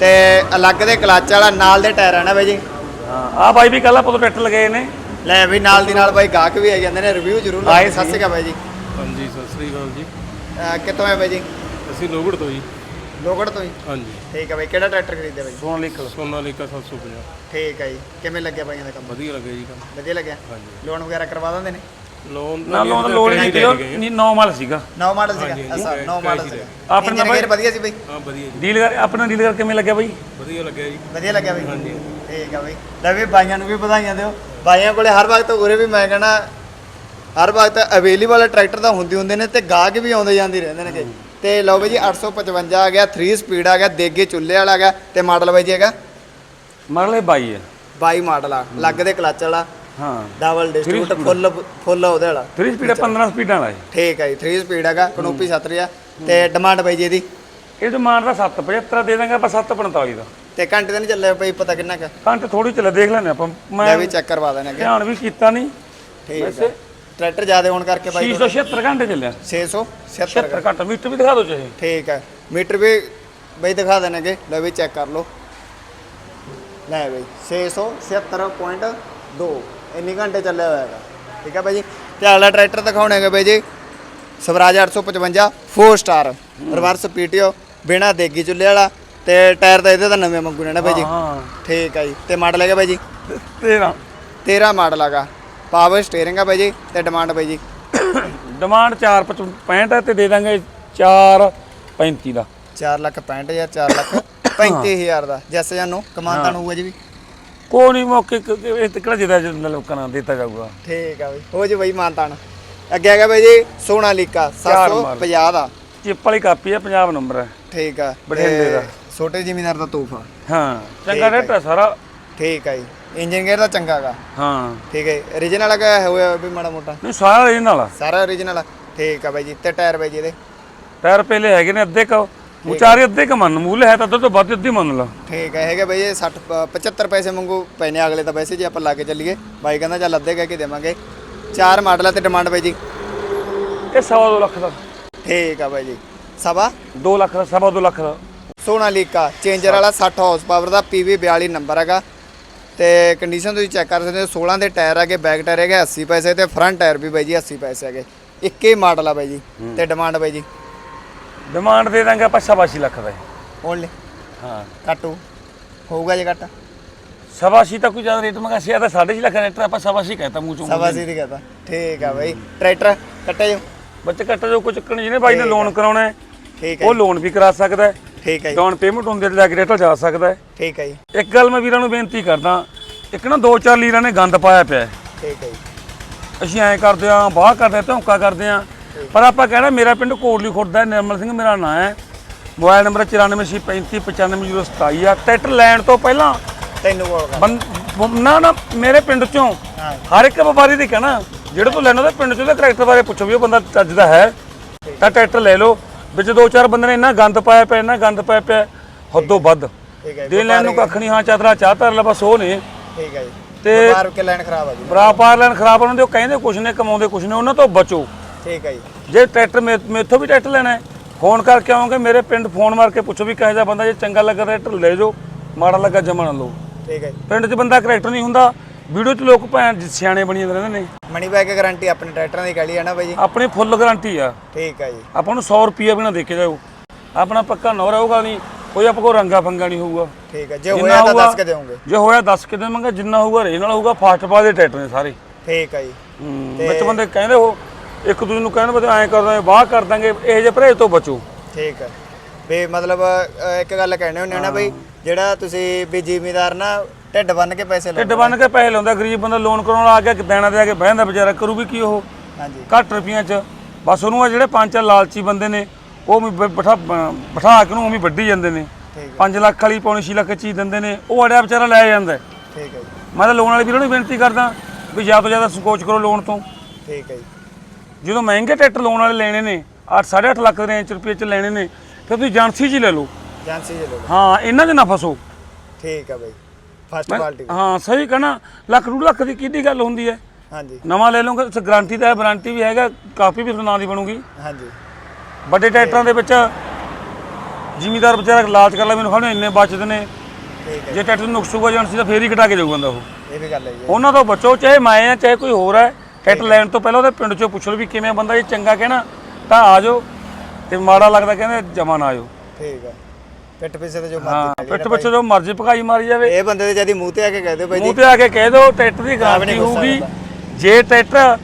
ਤੇ ਅਲੱਗ ਦੇ ਕਲੱਚ ਵਾਲਾ ਨਾਲ ਦੇ ਟਾਇਰ ਆ ਨਾ ਬਾਈ ਜੀ। ਹਾਂ ਆ ਬਾਈ ਵੀ ਕੱਲ ਆਪਾਂ ਟਰੈਕਟਰ ਲਗਾਏ ਨੇ। ਲੈ ਵੀ ਨਾਲ ਦੀ ਨਾਲ ਬਾਈ ਗਾਹਕ ਵੀ ਆ ਜਾਂਦੇ ਨੇ ਰਿਵਿਊ ਜ਼ਰੂਰ ਲਾਓ। ਸਤਿ ਸ਼੍ਰੀ ਅਕਾਲ ਬਾਈ ਜੀ। ਹਾਂਜੀ ਸਤਿ ਸ੍ਰੀ ਅਕਾਲ ਜੀ। ਕਿੱਥੋਂ ਹੈ ਬਾਈ ਜੀ? ਅਸੀਂ ਲੋਗੜ ਤੋਂ ਜੀ। ਲੋਗੜ ਤੋਂ ਹੀ? ਹਾਂਜੀ। ਠੀਕ ਹੈ ਬਾਈ ਕਿਹੜਾ ਟਰੈਕਟਰ ਖਰੀਦਿਆ ਬਾਈ? ਸੋਨ ਲਿਖ ਲਓ ਸੋਨਾਲੀਕਾ 750 ਠੀਕ ਹੈ ਜੀ। ਕਿਵੇਂ ਲੱਗਿਆ ਬਾਈਆਂ ਦਾ ਕੰਮ? ਵਧੀਆ ਲੱਗਿਆ ਜੀ ਕੰਮ। ਵਧੀਆ ਲੱਗਿਆ? ਹਾਂਜੀ। ਲੋਨ ਵਗੈਰਾ ਕਰਵਾ ਦਿੰਦੇ ਨੇ? ਲੋਨ ਨਾ ਲੋਨ ਲੋੜ ਨਹੀਂ ਕਿਲੋ ਨਹੀਂ 9 ਮਾਲ ਸੀਗਾ। ਨੌ ਮਾਡਲ ਸੀਗਾ? ਨੌ ਕੈਸ਼ ਹੀ ਸੀਗਾ। ਆਪਣੇ ਗੇਅਰ ਵਧੀਆ ਸੀ ਬਈ? ਹਾਂ ਵਧੀਆ ਜੀ। ਡੀਲ ਕਰ ਆਪਣਾ ਡੀਲ ਕਰ ਕਿਵੇਂ ਲੱਗਿਆ ਬਾਈ? ਵਧੀਆ ਲੱਗਿਆ ਜੀ। ਵਧੀਆ ਲੱਗਿਆ ਬਈ? ਹਾਂਜੀ। ਠੀਕ ਆ ਬਈ। ਲੈ ਵੀ ਬਾਈਆਂ ਨੂੰ ਵੀ ਵਧਾਈਆਂ ਦਿਓ। ਬਾਈਆਂ ਕੋਲੇ ਹਰ ਵਕਤ ਉਰੇ ਵੀ ਮੈਂ ਕਹਿਣਾ ਹਰ ਵਕਤ ਅਵੇਲੇਬਲ ਟਰੈਕਟਰ ਤਾਂ ਹੁੰਦੇ ਹੁੰਦੇ ਨੇ ਤੇ ਗਾਹਕ ਵੀ ਆਉਂਦੇ ਜਾਂਦੇ ਰਹਿੰਦੇ ਨੇਗੇ। ਤੇ ਲਓ ਬਈ ਜੀ 855 ਆ ਗਿਆ 3 ਸਪੀਡ ਆ ਗਿਆ ਦੇਗੇ ਚੁੱਲ੍ਹੇ ਵਾਲਾ ਆ ਗਿਆ ਤੇ ਮਾਡਲ ਬਾਈ ਜੀ ਹੈਗਾ? ਮਾਡਲ ਇਹ ਬਾਈ ਹੈ 22 ਮਾਡਲ ਆ ਲੱਗ ਦੇ ਕਲੱਚ ਵਾਲਾ। ਹਾਂ। Double distribute speed। Full full ਉਹਦੇ ਵਾਲਾ। 3 ਸਪੀਡ 15 ਸਪੀਡਾਂ ਵਾਲਾ ਠੀਕ ਹੈ ਜੀ 3 ਸਪੀਡ ਹੈਗਾ ਕਨੋਪੀ ਛਤਰੀ ਆ। ਤੇ ਡਿਮਾਂਡ ਬਾਈ ਜੀ ਇਹਦੀ? ਇਹ ਡਿਮਾਂਡ ਦਾ 775 ਦੇ ਦਾਂਗੇ ਆਪਾਂ 745 ਦਾ। ਤੇ ਘੰਟੇ ਤਾਂ ਨਹੀਂ ਚੱਲਿਆ ਬਈ ਪਤਾ ਕਿੰਨਾ ਕੁ? ਘੰਟੇ ਥੋੜੀ ਚੱਲ ਦੇਖ ਲੈਣੇ ਆਪਾਂ। ਮੈਂ ਵੀ ਚੈੱਕ ਕਰਵਾ ਦੇਣਾ ਧਿਆਨ ਵੀ ਕੀਤਾ ਨਹੀਂ। ਠੀਕ ਹੈ ਟਰੈਕਟਰ ਜ਼ਿਆਦਾ ਹੋਣ ਕਰਕੇ ਬਾਈ 676 ਘੰਟੇ ਚੱਲਿਆ। 676 76 ਘੰਟੇ ਮੀਟਰ ਵੀ ਦਿਖਾ ਦਿਓ ਚਾਹੇ ਠੀਕ ਹੈ। ਮੀਟਰ ਵੀ ਬਈ ਦਿਖਾ ਦੇਣਗੇ। ਲੈ ਵੀ ਚੈੱਕ ਕਰ ਲਓ। ਲੈ ਬਈ 676.2 ਇੰਨੀ ਘੰਟੇ ਚੱਲਿਆ ਹੋਇਆ ਹੈਗਾ। ਠੀਕ ਹੈ ਬਾਈ ਜੀ? ਤੇ ਅਗਲਾ ਟਰੈਕਟਰ ਦਿਖਾਉਣੇਗੇ ਬਾਈ ਜੀ। ਸਵਰਾਜ 855 4 ਸਟਾਰ ਰਿਵਰਸ ਪੀਟੀਓ ਬਿਨਾ ਦੇਗੀ ਚੁੱਲ੍ਹੇ ਵਾਲਾ। ਤੇ ਟਾਇਰ ਤਾਂ ਇਹਦੇ ਤਾਂ ਨਵੇਂ ਮੰਗੂ ਨੇ ਨਾ ਬਾਈ ਜੀ। ਹਾਂ। ਠੀਕ ਹੈ ਜੀ। ਤੇ ਮਾਡਲ ਹੈਗਾ ਬਾਈ ਜੀ? 13 13 ਮਾਡਲ ਹੈਗਾ। ਪਾਵਰ ਸਟੀਅਰਿੰਗ ਆ ਬਾਈ ਜੀ ਤੇ ਡਿਮਾਂਡ ਬਾਈ ਜੀ। ਡਿਮਾਂਡ 465 ਹੈ ਤੇ ਦੇ ਦਾਂਗੇ 435 ਦਾ। 4 ਲੱਖ 65000 4 ਲੱਖ 35000 ਦਾ। ਜੈਸੇ ਜਾਨੂੰ ਕਮਾਂਤਾ ਨੂੰ ਹੋਊਗਾ ਜੀ ਵੀ। ਕੋਈ ਨਹੀਂ ਮੌਕੇ ਇਹ ਕਿਹੜਾ ਜਿਹਦਾ ਲੋਕਾਂ ਨਾਲ ਦਿੱਤਾ ਜਾਊਗਾ। ਠੀਕ ਆ ਬਈ ਹੋ ਜੀ ਬਈ ਮਾਨਤਾਨ ਅੱਗੇ ਹੈਗਾ ਬਈ ਜੀ ਸੋਨਾ ਲੀਕਾ ਚਾਰ 750 ਦਾ। ਚਿੱਪ ਵਾਲੀ ਕਾਪੀ ਹੈ ਪੰਜਾਬ ਨੰਬਰ ਹੈ ਠੀਕ ਆ ਬਠਿੰਡੇ ਦਾ। ਛੋਟੇ ਜ਼ਿਮੀਂਦਾਰ ਦਾ ਤੋਹਫਾ। ਹਾਂ ਚੰਗਾ ਰੇਟ ਸਾਰਾ। ਠੀਕ ਆ ਜੀ। ਇੰਜਨ ਗੇਅਰ ਦਾ ਚੰਗਾਗਾ ਹਾਂ। ਠੀਕ ਹੈ origignal ਹੈਗਾ ਹੋਇਆ ਵੀ ਮਾੜਾ ਮੋਟਾ? ਨਹੀਂ ਸਾਰਾ ਇਹ ਨਾਲ ਸਾਰਾ origignal ਠੀਕ ਆ ਬਾਈ ਜੀ ਤੇ ਟਾਇਰ ਬਾਈ ਜੀ ਇਹਦੇ। ਟਾਇਰ ਪਹਿਲੇ ਹੈਗੇ ਨੇ ਅੱਧੇ ਕ। ਉਚਾਰੇ ਅੱਧੇ ਕ ਮੰਨ ਮੂਲ ਹੈ ਤਾਂ ਅੱਧੇ ਤੋਂ ਵੱਧ ਅੱਧੀ ਮੰਨ ਲਾ। ਠੀਕ ਹੈ ਹੈਗਾ ਬਈ ਇਹ 60 ਅ, 75 ਪੈਸੇ ਮੰਗੂ ਪੈਨੇ ਅਗਲੇ ਤਾਂ ਵੈਸੇ ਜੇ ਆਪਾਂ ਲਾ ਕੇ ਚੱਲੀਏ। ਬਾਈ ਕਹਿੰਦਾ ਚੱਲ ਅੱਧੇ ਕਹਿ ਕੇ ਦੇਵਾਂਗੇ। ਚਾਰ ਮਾਡਲ ਆ ਤੇ ਡਿਮਾਂਡ ਬਾਈ ਜੀ। ਇਹ ਸਵਾ ਦੋ ਲੱਖ ਦਾ। ਠੀਕ ਆ ਬਾਈ ਜੀ। ਸਵਾ? 2 ਲੱਖ ਦਾ ਸਵਾ ਦੋ ਲੱਖ ਦਾ। ਸੋਨਾਲੀਕਾ ਚੇਂਜਰ ਵਾਲਾ 60 ਹਾਰਸ ਪਾਵਰ ਦਾ PV 42 ਨੰਬਰ ਹੈਗਾ। ਤੇ ਕੰਡੀਸ਼ਨ ਤੁਸੀਂ ਚੈੱਕ ਕਰ ਸਕਦੇ ਹੋ 16 ਦੇ ਟਾਇਰ ਹੈਗੇ ਬੈਕ ਟਾਇਰ ਹੈਗੇ 80 ਪੈਸੇ ਤੇ ਫਰੰਟ ਟਾਇਰ ਵੀ ਬਾਈ ਜੀ 80 ਪੈਸੇ ਹੈਗੇ। ਇੱਕੇ ਮਾਡਲ ਆ ਬਾਈ ਜੀ ਤੇ ਡਿਮਾਂਡ ਬਾਈ ਜੀ। ਡਿਮਾਂਡ ਦੇ ਦਾਂਗੇ ਆਪਾਂ ਸ਼ਾਬਾਸ਼ੀ ਲੱਖ ਦਾ ਓਨਲੀ ਹਾਂ। ਕੱਟੂ ਹੋਊਗਾ ਜੇ ਕੱਟ ਸ਼ਾਬਾਸ਼ੀ ਤਾਂ ਕੋਈ ਜ਼ਿਆਦਾ ਰੇਟ ਮੰਗਾ ਸੀ ਆ ਤਾਂ 6.5 ਲੱਖ ਰੇਟ ਆਪਾਂ ਸ਼ਾਬਾਸ਼ੀ ਕਹਿਤਾ ਮੂੰਹ ਚੋਂ ਸਵਾ ਸੀ ਦੀ ਕਹਤਾ। ਠੀਕ ਆ ਬਾਈ। ਟਰੈਕਟਰ ਕੱਟੇ ਜੋ। ਬੱਚੇ ਕੱਟ ਜੋ ਕੁਝ ਚੱਕਣ ਜਿਹਨੇ ਬਾਈ ਨੇ ਲੋਨ ਕਰਾਉਣਾ ਠੀਕ ਹੈ ਉਹ ਲੋਨ ਵੀ ਕਰਾ ਸਕਦਾ ਹੈ। ਠੀਕ ਹੈ ਜੀ। ਡਾਊਨ ਪੇਮੈਂਟ ਹੁੰਦੇ ਤੇ ਜਾ ਕੇ ਜਾ ਸਕਦਾ ਹੈ। ਠੀਕ ਹੈ ਜੀ। ਇੱਕ ਗੱਲ ਮੈਂ ਵੀਰਾਂ ਨੂੰ ਬੇਨਤੀ ਕਰਦਾ ਇੱਕ ਨਾ ਦੋ ਚਾਰ ਲੀਰਾਂ ਨੇ ਗੰਦ ਪਾਇਆ ਪਿਆ ਹੈ। ਠੀਕ ਹੈ ਜੀ। ਅਸੀਂ ਐਂ ਕਰਦੇ ਆਂ ਬਾਹ ਕਰਦੇ ਆਂ ਧੌਂਕਾ ਕਰਦੇ ਆਂ ਪਰ ਆਪਾਂ ਕਹਿਣਾ ਮੇਰਾ ਪਿੰਡ ਕੋਟਲੀ ਖੁਰਦ ਹੈ ਨਿਰਮਲ ਸਿੰਘ ਮੇਰਾ ਨਾਂ ਹੈ। ਮੋਬਾਈਲ ਨੰਬਰ 9435355027 ਆ। ਟਰੈਕਟਰ ਲੈਣ ਤੋਂ ਪਹਿਲਾਂ ਤੈਨੂੰ ਕੋਲ ਕਰ ਨਾ ਨਾ ਮੇਰੇ ਪਿੰਡ ਚੋਂ ਹਾਂ। ਹਰ ਇੱਕ ਵਪਾਰੀ ਦੀ ਕਹਿਣਾ ਜਿਹੜੇ ਤੋਂ ਲੈਣਾ ਉਹਦੇ ਪਿੰਡ ਚੋਂ ਉਹਦੇ ਕਰੈਕਟਰ ਬਾਰੇ ਪੁੱਛੋ ਵੀ ਉਹ ਬੰਦਾ ਚੱਜ ਦਾ ਹੈ। ਤਾਂ ਟਰੈਕਟਰ ਲੈ ਲਓ। ਵਿੱਚ ਦੋ ਚਾਰ ਬੰਦੇ ਨੇ ਇੰਨਾ ਗੰਦ ਪਾਇਆ ਪਿਆ ਇੰਨਾ ਗੰਦ ਪਾਇਆ ਪਿਆ ਹੱਦੋਂ ਵੱਧ। ਠੀਕ ਹੈ ਜੀ ਲੈਣ ਨੂੰ ਕੱਖ ਨਹੀਂ ਹਾਂ ਚਾਦਰਾ ਚਾਹ ਧਰ ਲੈ ਬਸ ਉਹ ਨੇ। ਠੀਕ ਹੈ ਜੀ। ਤੇ ਬਾਹਰ ਕੇ ਲਾਈਨ ਖਰਾਬ ਆ ਜੀ। ਬਰਾ ਪਾਰ ਲੈਣ ਖਰਾਬ ਉਹਨਾਂ ਦੇ ਉਹ ਕਹਿੰਦੇ ਕੁਛ ਨੇ ਕਮਾਉਂਦੇ ਕੁਛ ਨੇ ਉਹਨਾਂ ਤੋਂ ਬਚੋ। ਠੀਕ ਹੈ ਜੀ। ਜੇ ਟਰੈਕਟਰ ਮੇਥੋਂ ਵੀ ਟਰੈਕਟਰ ਲੈਣਾ ਹੈ ਫੋਨ ਕਰਕੇ ਆਉਂਗੇ ਮੇਰੇ ਪਿੰਡ ਫੋਨ ਮਾਰ ਕੇ ਪੁੱਛੋ ਵੀ ਕਿਹੋ ਜਿਹਾ ਬੰਦਾ ਜੇ ਚੰਗਾ ਲੱਗਾ ਟਰੈਕਟਰ ਲੈ ਜਾਓ ਮਾੜਾ ਲੱਗਾ ਜਮਾ ਨਾ ਲਓ। ਠੀਕ ਹੈ ਜੀ। ਪਿੰਡ 'ਚ ਬੰਦਾ ਕਰੈਕਟਰ ਨਹੀਂ ਹੁੰਦਾ ਵੀਡੀਓ 'ਚ ਲੋਕ ਭੈਣ ਜੀ ਸਿਆਣੇ ਬਣੀ ਜਾਂਦੇ ਰਹਿੰਦੇ ਨੇ। ਮਨੀ ਬੈਕ ਗਾਰੰਟੀ ਆਪਣੇ ਟਰੈਕਟਰਾਂ ਦੀ ਕਾਲੀ ਹੈ ਨਾ ਬਾਈ ਜੀ? ਆਪਣੀ ਫੁੱਲ ਗਾਰੰਟੀ ਆ। ਠੀਕ ਹੈ ਜੀ। ਆਪਾਂ ਨੂੰ 100 ਰੁਪਿਆ ਵੀ ਨਾ ਦੇ ਕੇ ਜਾਓ। ਆਪਣਾ ਪੱਕਾ ਨੌ ਰਹੂਗਾ ਨਹੀਂ ਕੋਈ ਆਪਾਂ ਕੋ ਰੰਗਾ ਫੰਗਾ ਨਹੀਂ ਹੋਊਗਾ। ਠੀਕ ਹੈ ਜੇ ਹੋਇਆ ਤਾਂ ਹੋਊਗਾ- ਦੱਸ ਕੇ ਦੇਵੋਗੇ ਜੇ ਹੋਇਆ ਦੱਸ ਕੇ ਦੇਵਾਂਗਾ ਜਿੰਨਾ ਹੋਊਗਾ ਰੇ ਨਾਲ ਹੋਊਗਾ ਫਾਸਟ ਪਾ ਦੇ ਟਰੈਕਟਰ ਨੇ ਸਾਰੇ। ਠੀਕ ਹੈ ਜੀ। ਹੂੰ, ਵਿੱਚ ਬੰਦੇ ਕਹਿੰਦੇ ਉਹ ਇੱਕ ਦੂਜੇ ਨੂੰ ਕਹਿੰਦੇ ਬਤੇ ਐਂ ਕਰ ਦਾਂਗੇ ਬਾਹ ਕਰ ਦਾਂਗੇ ਇਹ ਜਿਹੇ ਭਰੇ ਤੋਂ ਬਚੋ। ਠੀਕ ਹੈ ਵੀ ਮਤਲਬ ਇੱਕ ਗੱਲ ਕਹਿਣੇ ਹੁੰਦੇ ਹੋ ਨਾ ਬਈ ਜਿਹੜਾ ਤੁਸੀਂ ਵੀ ਜ਼ਿਮੀਦਾਰ ਨਾ ਢਿੱਡ ਬੰਨ ਕੇ ਪੈਸੇ ਢਿੱਡ ਲਾਉਂਦੇ। ਬੰਨ ਕੇ ਪੈਸੇ ਲਾਉਂਦਾ ਗਰੀਬ ਬੰਦਾ ਲੋਨ ਕਰਾਉਣ ਆ ਗਿਆ ਕਿ ਦੇਣਾ ਦੇ ਆ ਕੇ ਬਹਿੰਦਾ ਵਿਚਾਰਾ ਕਰੂ ਵੀ ਕੀ ਉਹ? ਹਾਂਜੀ। ਘੱਟ ਰੁਪਈਆਂ 'ਚ। ਬਸ ਉਹਨੂੰ ਆ ਜਿਹੜੇ ਪੰਜ ਚਾਰ ਲਾਲਚੀ ਬੰਦੇ ਨੇ ਉਹ ਵੀ ਬ- ਬਿਠਾ ਬ- ਬਿਠਾ ਕੇ ਉਹਨੂੰ ਉਵੇਂ ਹੀ ਵੱਢੀ ਜਾਂਦੇ ਨੇ। ਠੀਕ 5 ਲੱਖ ਵਾਲੀ ਪੌਣੀ 6 ਲੱਖ ਚੀਜ਼ ਦਿੰਦੇ ਨੇ ਉਹ ਅੜਿਆ ਵਿਚਾਰਾ ਲੈ ਜਾਂਦਾ। ਹੈ। ਠੀਕ ਹੈ ਜੀ। ਮੈਂ ਤਾਂ ਲੋਨ ਵਾਲੇ ਵੀਰਾਂ ਨੂੰ ਬੇਨਤੀ ਕਰਦਾ ਵੀ ਜ਼ਿਆਦਾ ਤੋਂ ਜ਼ਿਆਦਾ ਸੰਕੋਚ ਕਰੋ ਲੋਨ ਤੋਂ। ਠੀਕ ਹੈ ਜੀ। ਜਦੋਂ ਮਹਿੰਗੇ ਟਰੈਕਟਰ ਲੋਨ ਵਾਲੇ ਲੈਣੇ ਨੇ 8 8.5 ਲੱਖ ਦੇ ਰੇਂਜ ਰੁਪਏ 'ਚ ਲੈਣੇ ਨੇ ਫਿਰ ਤੁਸੀਂ ਏਜੰਸੀ 'ਚ ਹੀ ਲੈ ਲਓ। ਏਜੰਸੀ ਦੇ ਲੋ ਹਾਂ ਇਹਨਾਂ 'ਚ ਨਾ ਫਸੋ। ਠੀਕ ਹੈ ਬਈ। ਫਸਟ ਮੈਂ- ਕੁਆਲਿਟੀ ਹਾਂ ਸਹੀ ਕਹਣਾ ਲੱਖ ਡੂਢ ਲੱਖ ਦੀ ਕਿਹਦੀ ਗੱਲ ਹੁੰਦੀ ਹੈ? ਹਾਂਜੀ। ਨਵਾਂ ਲੈ ਲਓਗੇ ਤੇ ਗਾਰੰਟੀ ਤਾਂ ਹੈ ਵਾਰੰਟੀ ਵੀ ਹੈਗਾ ਕਾਪੀ ਵੀ ਨਾਂ ਦੀ ਬਣੂਗੀ। ਹਾਂਜੀ। ਵੱਡੇ ਟਰੈਕਟਰਾਂ ਦੇ ਵਿੱਚ ਜ਼ਿਮੀਦਾਰ ਵਿਚਾਰਾ ਲਾਲਚ ਕਰ ਲੈ ਮੈਨੂੰ ਖਾਣੇ ਇੰਨੇ ਬਚਦੇ ਨੇ। ਠੀਕ ਹੈ। ਜੇ ਟਰੈਕਟਰ ਨੂੰ ਨੁਕਸੂਗਾ ਏਜੰਸੀ ਤਾਂ ਫੇਰ ਹੀ ਕਟਾ ਕੇ ਜਾਊ ਬੰਦਾ ਉਹ। ਇਹ ਵੀ ਗੱਲ ਹੈ ਜੀ। ਉਹਨਾਂ ਤੋਂ ਬਚੋ ਚਾਹੇ ਮੈਂ ਆ ਚਾਹੇ ਕੋਈ ਹੋਰ ਹੈ ਟਰੈਕਟਰ ਲੈਣ ਤੋਂ ਪਹਿਲਾਂ ਉਹਦੇ ਪਿੰਡ ਚੋਂ ਪੁੱਛ ਲਓ ਵੀ ਕਿਵੇਂ ਬੰਦਾ ਜੇ ਚੰਗਾ ਕਹਿਣਾ ਤਾਂ ਆ ਜਾਓ। ਤੇ ਮਾੜਾ ਲੱਗਦਾ ਕਹਿੰਦੇ ਜਮਾ ਨਾ ਆਇਓ ਠੀਕ ਹੈ। ਪਿੱਠ ਪਿੱਛੇ ਤੇ ਜੋ ਹਾਂ ਮਰਜ਼ੀ ਪਿੱਠ ਪਿੱਛੇ ਜੋ ਮਰਜ਼ੀ ਭਗਾਈ ਮਾਰੀ ਜਾਵੇ। ਇਹ ਬੰਦੇ ਦੇ ਜਦੀ ਮੂੰਹ ਤੇ ਆ ਕੇ ਕਹਦੇ ਬਾਈ ਜੀ। ਮੂੰਹ ਤੇ ਆ ਕੇ ਕਹਿ ਦਿਓ ਟਰੈਕਟਰ ਦੀ ਨਹੀਂ ਗਾਰੰਟੀ ਗੁੱਸਾ ਹੋਊਗੀ। ਜੇ ਟਰੈਕਟਰ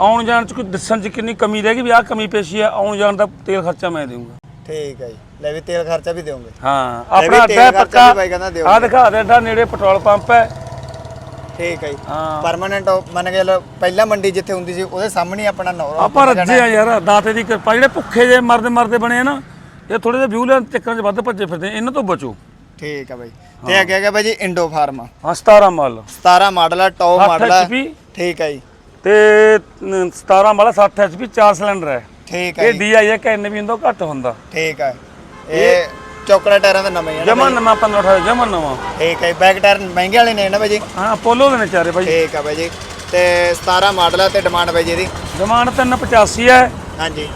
ਆਉਣ ਜਾਣ ਚ ਕੋਈ ਦੱਸਣ ਚ ਕਿੰਨੀ ਕਮੀ ਰਹੇਗੀ ਵੀ ਆਹ ਕਮੀ ਪੇਸ਼ੀ ਆ ਆਉਣ ਜਾਣ ਦਾ ਤੇਲ ਖਰਚਾ ਮੈਂ ਦੇਵਾਂਗਾ ਠੀਕ ਹੈ ਜੀ। ਲੈ ਵੀ ਤੇਲ ਖਰਚਾ ਵੀ ਦਿਓਗੇ। ਹਾਂ ਲੈ ਵੀ ਆਪਣਾ ਤੇਲ ਅੱਡਾ ਖਰਚਾ ਪੱਕਾ ਵੀ ਬਾਈ ਕਹਿੰਦਾ ਦਿਓ ਆ ਦਿਖਾ ਦੇ ਅੱਡਾ ਨੇੜੇ ਪੈਟਰੋਲ ਪੰਪ ਹੈ। ਠੀਕ ਹੈ ਜੀ। ਹਾਂ। ਪਰਮਾਨੈਂਟ ਮੰਨ ਕੇ ਲਓ ਪਹਿਲਾਂ ਮੰਡੀ ਜਿੱਥੇ ਹੁੰਦੀ ਸੀ ਉਹਦੇ ਸਾਹਮਣੇ ਹੀ ਆਪਣਾ ਨੌਰਾ ਆਪਾਂ ਰੱਜੇ ਆ ਯਾਰ ਦਾਤੇ ਦੀ ਕਿਰਪਾ ਜਿਹੜੇ ਭੁੱਖੇ ਜੇ ਮਰਦੇ ਮਰਦੇ ਬਣੇ ਆ ਨਾ ਇਹ ਥੋੜੇ ਜਿਹਾ ਵਿਊ ਲੈਣ ਚੱਕਰਾਂ 'ਚ ਵੱਧ ਭੱਜੇ ਫਿਰਦੇ ਇਹਨਾਂ ਤੋਂ ਬਚੋ। ਠੀਕ ਹੈ ਬਾਈ। ਤੇ ਅੱਗੇ ਹੈਗਾ ਬਾਈ ਜੀ ਇੰਡੋ ਫਾਰਮਾ ਹਾਂ 17 ਮਾਲ। 17 ਮਾਡਲ ਆ ਟੌਪ 60 ਮਾਡਲ ਆ। HP ਠੀਕ ਹੈ ਜੀ। ਤੇ ਨ- 17 ਵਾਲਾ 60 HP 4 ਸਿਲੰਡਰ ਹੈ ਠੀਕ ਹੈ ਇਹ ਜੀ। DI ਹੈ ਕਿ ਵੀ ਹੁੰਦਾ ਘੱਟ ਹੁੰਦਾ। ਠੀਕ ਹੈ ਇਹ ਚੌਕੜਾ ਟਾਇਰਾਂ ਦਾ ਨਵਾਂ ਨਾ ਜਮਨ ਨਵਾਂ 15 18 ਜਮਨ ਨਵਾਂ। ਠੀਕ ਹੈ ਬੈਕ ਟਾਇਰ ਮਹਿੰਗੇ ਵਾਲੇ ਨੇ ਨਾ ਬਾਈ ਜੀ। ਹਾਂ ਪੋਲੋ ਦੇ ਨੇ ਚਾਰੇ ਭਾਈ ਠੀਕ ਹੈ ਬਾਈ ਜੀ। ਤੇ 17 ਮਾਡਲ ਆ ਤੇ ਡਿਮਾਂਡ ਬਾਈ ਜੀ ਇਹਦੀ। ਜਮਾਨ 385 ਹੈ ਹਾਂਜੀ।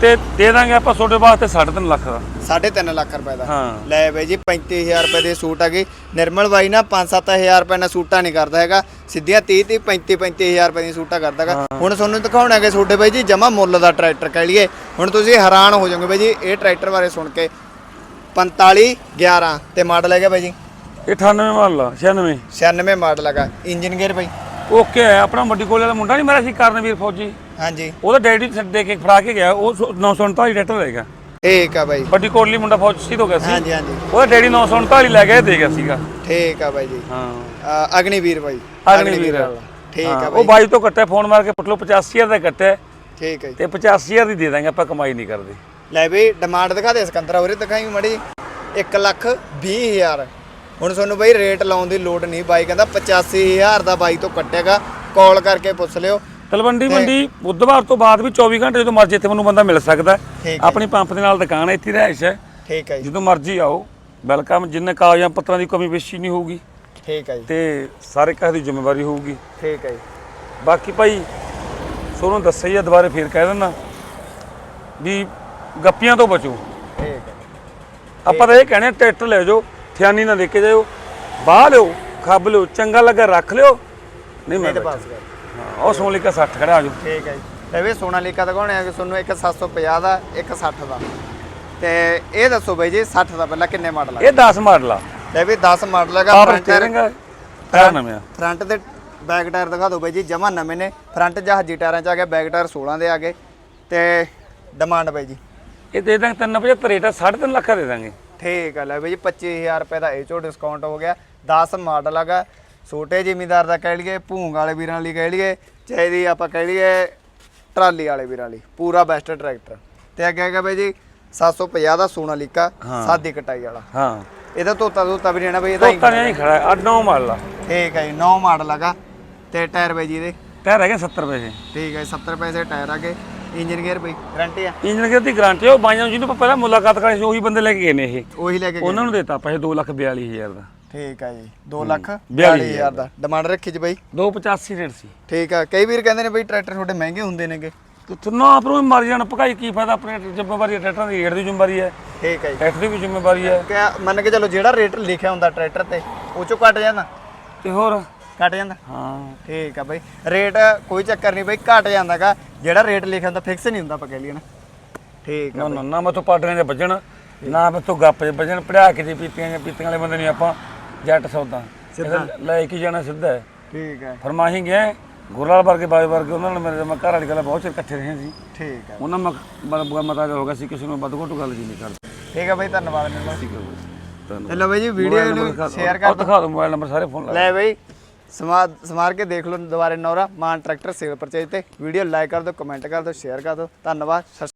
ਤੇ ਦੇ ਦਾਂਗੇ ਆਪਾਂ ਤੁਹਾਡੇ ਵਾਸਤੇ 3.5 ਲੱਖ ਦਾ। 3.5 ਲੱਖ ਰੁਪਏ ਦਾ। ਹਾਂ। ਲੈ ਬਾਈ ਜੀ 35000 ਰੁਪਏ ਦੇ ਸੂਟ ਹੈਗੇ ਨਿਰਮਲ ਬਾਈ ਨਾ 5-7000 ਰੁਪਏ ਨਾਲ ਸੂਟਾਂ ਨਹੀਂ ਕਰਦਾ ਹੈਗਾ। ਸਿੱਧੀਆਂ 30 30 35 35000 ਰੁਪਏ ਦੀਆਂ ਸੂਟਾਂ ਕਰਦਾ ਹੈਗਾ। ਹੁਣ ਤੁਹਾਨੂੰ ਦਿਖਾਉਣਾ ਹੈਗੇ ਤੁਹਾਡੇ ਬਾਈ ਜੀ ਜਮਾ ਮੁੱਲ ਦਾ ਟਰੈਕਟਰ ਕਹਿ ਲਈਏ। ਹੁਣ ਤੁਸੀਂ ਹੈਰਾਨ ਹੋ ਜਾਓਗੇ ਬਾਈ ਜੀ ਇਹ ਟਰੈਕਟਰ ਬਾਰੇ ਸੁਣ ਕੇ। 45 11 ਤੇ ਮਾਡਲ ਹੈਗਾ ਬਾਈ ਜੀ। ਇਹ 98 ਮਾਡਲ ਆ 96 96 ਮਾਡਲ ਹੈਗਾ। ਇੰਜਨ ਗੇਅਰ ਬਾਈ। ਓਕੇ ਆਪਣਾ ਵੱਡੀ ਕੋਲੇ ਵਾਲਾ ਮੁੰਡਾ ਨਹੀਂ ਮੇਰਾ ਸੀ ਕਰਨਵੀਰ ਫੌਜੀ? ਹਾਂਜੀ। ਉਹਦਾ ਡੈਡੀ ਦੇ ਕੇ ਫੜਾ ਕੇ ਗਿਆ ਉਹ ਸੌ- 939 ਟਰੈਕਟਰ ਲੈ ਗਿਆ। ਠੀਕ ਆ ਬਾਈ। ਵੱਡੀ ਕੋਟਲੀ ਮੁੰਡਾ ਫੌਜ ਸ਼ਹੀਦ ਹੋ ਗਿਆ ਸੀ। ਹਾਂਜੀ ਹਾਂਜੀ। ਉਹਦਾ ਡੈਡੀ 939 ਲੈ ਗਿਆ ਦੇ ਗਿਆ ਸੀਗਾ। ਠੀਕ ਆ ਬਾਈ ਜੀ। ਹਾਂ। ਅਗਨੀਵੀਰ ਬਾਈ। ਅਗਨੀਵੀਰ। ਠੀਕ ਆ ਬਾਈ। ਉਹ ਬਾਈ ਤੋਂ ਕੱਟਿਆ ਫੋਨ ਮਾਰ ਕੇ ਪੁੱਛ ਲਓ 85000 ਦਾ ਕੱਟਿਆ ਠੀਕ ਹੈ ਤੇ 85000 ਦੀ ਦੇ ਦਾਂਗੇ ਆਪਾਂ ਕਮਾਈ ਨਹੀਂ ਕਰਦੇ। ਲੈ ਬਈ ਡਿਮਾਂਡ ਦਿਖਾ ਦੇ ਸਿਕੰਦਰਾ ਉਰੇ ਦਿਖਾਈ ਮੜੀ 1 ਲੱਖ 20 ਹਜ਼ਾਰ। ਹੁਣ ਤੁਹਾਨੂੰ ਬਈ ਰੇਟ ਲਾਉਣ ਦੀ ਲੋੜ ਨਹੀਂ। ਬਾਈ ਕਹਿੰਦਾ 85000 ਦਾ ਬਾਈ ਤੋਂ ਕੱਟੇਗਾ ਕਾਲ ਕਰਕੇ ਪੁੱਛ ਲਿਓ। ਤਲਵੰਡੀ ਮੰਡੀ ਬੁੱਧਵਾਰ ਤੋਂ ਬਾਅਦ ਵੀ 24 ਘੰਟੇ ਜਦੋਂ ਮਰਜ਼ੀ ਇੱਥੇ ਮੈਨੂੰ ਬੰਦਾ ਮਿਲ ਸਕਦਾ। ਆਪਣੀ ਪੰਪ ਦੇ ਨਾਲ ਦੁਕਾਨ ਹੈ ਇੱਥੇ ਰਹਿਸ਼ ਹੈ। ਠੀਕ ਹੈ ਜੀ। ਜਦੋਂ ਮਰਜ਼ੀ ਆਓ ਵੈਲਕਮ ਜਿੰਨੇ ਕਾਗਜ਼ਾਂ ਪੱਤਰਾਂ ਦੀ ਕਮੀ ਪੇਸ਼ੀ ਨਹੀਂ ਹੋਊਗੀ। ਠੀਕ ਹੈ ਜੀ। ਤੇ ਸਾਰੇ ਕਾਹ ਦੀ ਜ਼ਿੰਮੇਵਾਰੀ ਹੋਊਗੀ। ਠੀਕ ਹੈ ਜੀ। ਬਾਕੀ ਭਾਈ ਸੋਨੂੰ ਦੱਸਿਆ ਹੀ ਆ ਦੁਬਾਰੇ ਫੇਰ ਕਹਿ ਦਿੰਦਾ ਵੀ ਗੱਪੀਆਂ ਤੋਂ ਬਚੋ। ਠੀਕ ਹੈ। ਆਪਾਂ ਤਾਂ ਇਹ ਕਹਿੰਦੇ ਆ, ਟਰੈਕਟਰ ਲੈ ਜਾਓ ਥਿਆਨੀ ਨਾ ਦੇ ਕੇ ਜਾਓ ਬਾਹ ਲਿਓ ਖੱਬ ਲਿਓ ਚੰਗਾ ਲੱਗਾ ਰੱਖ ਲਿਓ। ਨਹੀਂ ਮੈਂ ਕਰ। ਉਹ ਸੋਨਲਿਕਾ 60 ਖੜਾ ਆ ਜਾਓ। ਠੀਕ ਹੈ ਜੀ। ਤੇ ਵੀ ਸੋਨਾਲੀਕਾ ਦਿਖਾਉਣੇ ਆ ਕਿ ਤੁਹਾਨੂੰ ਇੱਕ 750 ਦਾ ਇੱਕ 60 ਦਾ। ਤੇ ਇਹ ਦੱਸੋ ਬਾਈ ਜੀ 60 ਦਾ ਪਹਿਲਾਂ ਕਿੰਨੇ ਮਾਡਲ ਆ? ਇਹ 10 ਮਾਡਲ ਆ। ਲੈ ਵੀ 10 ਮਾਡਲ ਹੈਗਾ ਪਾਵਰ ਸਟੀਅਰਿੰਗ ਟਾਇਰ ਨਵੇਂ ਆ। ਫਰੰਟ ਤੇ ਬੈਕ ਟਾਇਰ ਦਿਖਾ ਦਿਓ ਬਾਈ ਜੀ ਜਮਾ ਨਵੇਂ ਨੇ। ਫਰੰਟ ਜਹਾਜ਼ੀ ਟਾਇਰਾਂ ਚ ਆ ਗਿਆ ਬੈਕ ਟਾਇਰ 16 ਦੇ ਆ ਗਏ। ਤੇ ਡਿਮਾਂਡ ਬਾਈ ਜੀ। ਇਹ ਦੇ ਦਾਂਗੇ 375 ਰੇਟ ਆ 3.5 ਲੱਖ ਦਾ ਦੇ ਦਾਂਗੇ। ਠੀਕ ਹੈ ਲੈ ਬਾਈ ਜੀ 25000 ਰੁਪਏ ਦਾ ਇਹ ਚੋਂ ਡਿਸਕਾਊਂਟ ਹੋ ਗਿਆ। 10 ਮਾਡਲ ਹੈਗਾ ਛੋਟੇ ਜ਼ਿਮੀਦਾਰ ਦਾ ਕਹਿ ਲਈਏ ਭੂੰਗ ਵਾਲੇ ਵੀਰਾਂ ਲਈ ਕਹਿ ਲਈਏ ਚਾਹੇ ਦੀ ਆਪਾਂ ਕਹਿ ਲਈਏ ਟਰਾਲੀ ਵਾਲੇ ਵੀਰਾਂ ਲਈ ਪੂਰਾ ਬੈਸਟ ਟਰੈਕਟਰ ਤੇ ਅੱਗੇ ਹੈਗਾ ਬਾਈ ਜੀ 750 ਦਾ ਸੋਨਾਲੀਕਾ ਸਾਦੀ ਕਟਾਈ ਵਾਲਾ। ਹਾਂ। ਇਹਦਾ ਤੋਤਾ ਤੋਤਾ ਵੀ ਨਾ ਬਾਈ ਇਹਦਾ ਤੋਤਾ ਨਹੀਂ ਖੜਾ ਆ 9 ਮਾਡਲ ਆ। ਠੀਕ ਹੈ ਜੀ 9 ਮਾਡਲ ਹੈਗਾ। ਤੇ ਟਾਇਰ ਬਾਈ ਜੀ ਇਹਦੇ। ਟਾਇਰ ਹੈਗੇ 70 ਪੈਸੇ। ਠੀਕ ਹੈ ਜੀ, 70 ਪੈਸੇ ਟਾਇਰ ਗਏ ਇੰਜਨ ਗੇਅਰ ਬਈ ਗਾਰੰਟੀ ਆ। ਇੰਜਨ ਗੇਅਰ ਦੀ ਗਾਰੰਟੀ ਉਹ ਬਾਈਆਂ ਨੂੰ ਜਿਹਨੂੰ ਪਹਿਲਾਂ ਮੁਲਾਕਾਤ ਕਰਾਈ ਸੀ ਉਹੀ ਬੰਦੇ ਲੈ ਕੇ ਗਏ ਨੇ ਇਹ। ਉਹੀ ਲੈ ਕੇ ਗਏ। ਉਹਨਾਂ ਨੂੰ ਦੇਤਾ ਪੈਸੇ 2 ਲੱਖ 42000 ਦਾ। ਠੀਕ ਹੈ ਜੀ 2 ਲੱਖ 42,000 42000 ਦਾ। ਡਿਮਾਂਡ ਰੱਖੀ ਜੀ ਬਾਈ। 285 ਰੇਟ ਸੀ। ਠੀਕ ਆ ਕਈ ਵੀਰ ਕਹਿੰਦੇ ਨੇ ਬਈ ਟਰੈਕਟਰ ਤੁਹਾਡੇ ਮਹਿੰਗੇ ਹੁੰਦੇ ਨੇਗੇ। ਕਿੱਥੋਂ ਨਾ ਆਪਰੋਂ ਮਰ ਜਾਣ ਭਕਾਈ ਕੀ ਫਾਇਦਾ ਆਪਣੇ ਜ਼ਿੰਮੇਵਾਰੀ ਟਰੈਕਟਰਾਂ ਦੀ ਰੇਟ ਦੀ ਜ਼ਿੰਮੇਵਾਰੀ ਹੈ। ਠੀਕ ਹੈ ਜੀ। ਟਰੈਕਟਰ ਦੀ ਵੀ ਜ਼ਿੰਮੇਵਾਰੀ ਹੈ। ਕਿਆ ਮੰਨ ਕੇ ਚਲੋ ਜਿਹੜਾ ਰੇਟ ਲਿਖਿਆ ਹੁੰਦਾ ਟਰੈਕਟਰ ਤੇ ਉਹ ਚੋਂ ਘਟ ਜਾਂਦਾ? ਤੇ ਹੋਰ? ਘਟ ਜਾਂਦਾ? ਹਾਂ। ਠੀਕ ਆ ਬਈ। ਰੇਟ ਕੋਈ ਚੱਕਰ ਨਹੀਂ ਬਈ ਘਟ ਜਾਂਦਾਗਾ। ਜਿਹੜਾ ਰੇਟ ਲਿਖਿਆ ਹੁੰਦਾ ਫਿਕਸ ਨਹੀਂ ਹੁੰਦਾ ਆਪਾਂ ਕਹਿ ਲਈਏ ਨਾ। ਠੀਕ ਆ ਨਾ ਨਾ ਮੈਂ ਤੋਂ ਪਾਟੀਆਂ ਦੇ ਵੱਜਣ ਨਾ ਮੈਂ ਤੋਂ ਗੱਪ ਦੇ ਵੱਜਣ ਪੜਾ ਕੇ ਦੀ ਪੀਤੀਆਂ ਜਾਂ ਪੀਤੀਆਂ ਵਾਲੇ ਬੰਦੇ ਨਹੀਂ ਆਪਾਂ। ਜੱਟ ਸੌਦਾ। ਸਿੱਧਾ? ਲੈ ਕੇ ਜਾਣਾ ਸਿੱਧਾ ਹੈ। ਠੀਕ ਹੈ। ਫਰਮਾਹੀ ਗਏ ਗੁਰਲਾਲ ਵਰਗੇ ਬਾਈ ਵਰਗੇ ਉਹਨਾਂ ਨਾਲ ਮੇਰੇ ਮੈਂ ਘਰ ਵਾਲੀ ਗੱਲ ਬਹੁਤ ਚਿਰ ਇਕੱਠੇ ਰਹੇ ਸੀ। ਠੀਕ ਆ ਉਹਨਾਂ ਮੈਂ ਮਤਾ ਹੋ ਗਿਆ ਸੀ ਕਿਸੇ ਨੂੰ ਬਦਗੋਟ ਗੱਲ ਜੀ ਨਹੀਂ ਕਰਦੇ ਠੀਕ ਆ ਬਈ ਧੰਨਵਾਦ ਮੈਨੂੰ ਠੀਕ ਹੈ। ਧੰਨਵਾਦ। ਚਲੋ ਬਈ ਜੀ ਵੀਡੀਓ ਨੂੰ ਸ਼ੇਅਰ ਕਰ ਦਿਖਾ ਦਿਓ ਮੋਬਾਈਲ ਨੰਬਰ ਸਾਰੇ ਫੋਨ ਲਾ ਲੈ ਬਈ ਸਮਾਰ ਸਮਾਰ ਕੇ ਦੇਖ ਲਓ ਦੁਬਾਰੇ ਨੌਰਾ ਮਾਨ ਟਰੈਕਟਰ ਸੇਲ ਪਰਚੇਜ ਤੇ। ਵੀਡੀਓ ਲਾਈਕ ਕਰ ਦਿਓ ਕਮੈਂਟ ਕਰ ਦਿਓ ਸ਼ੇਅਰ ਕਰ ਦਿਓ। ਧੰਨਵਾਦ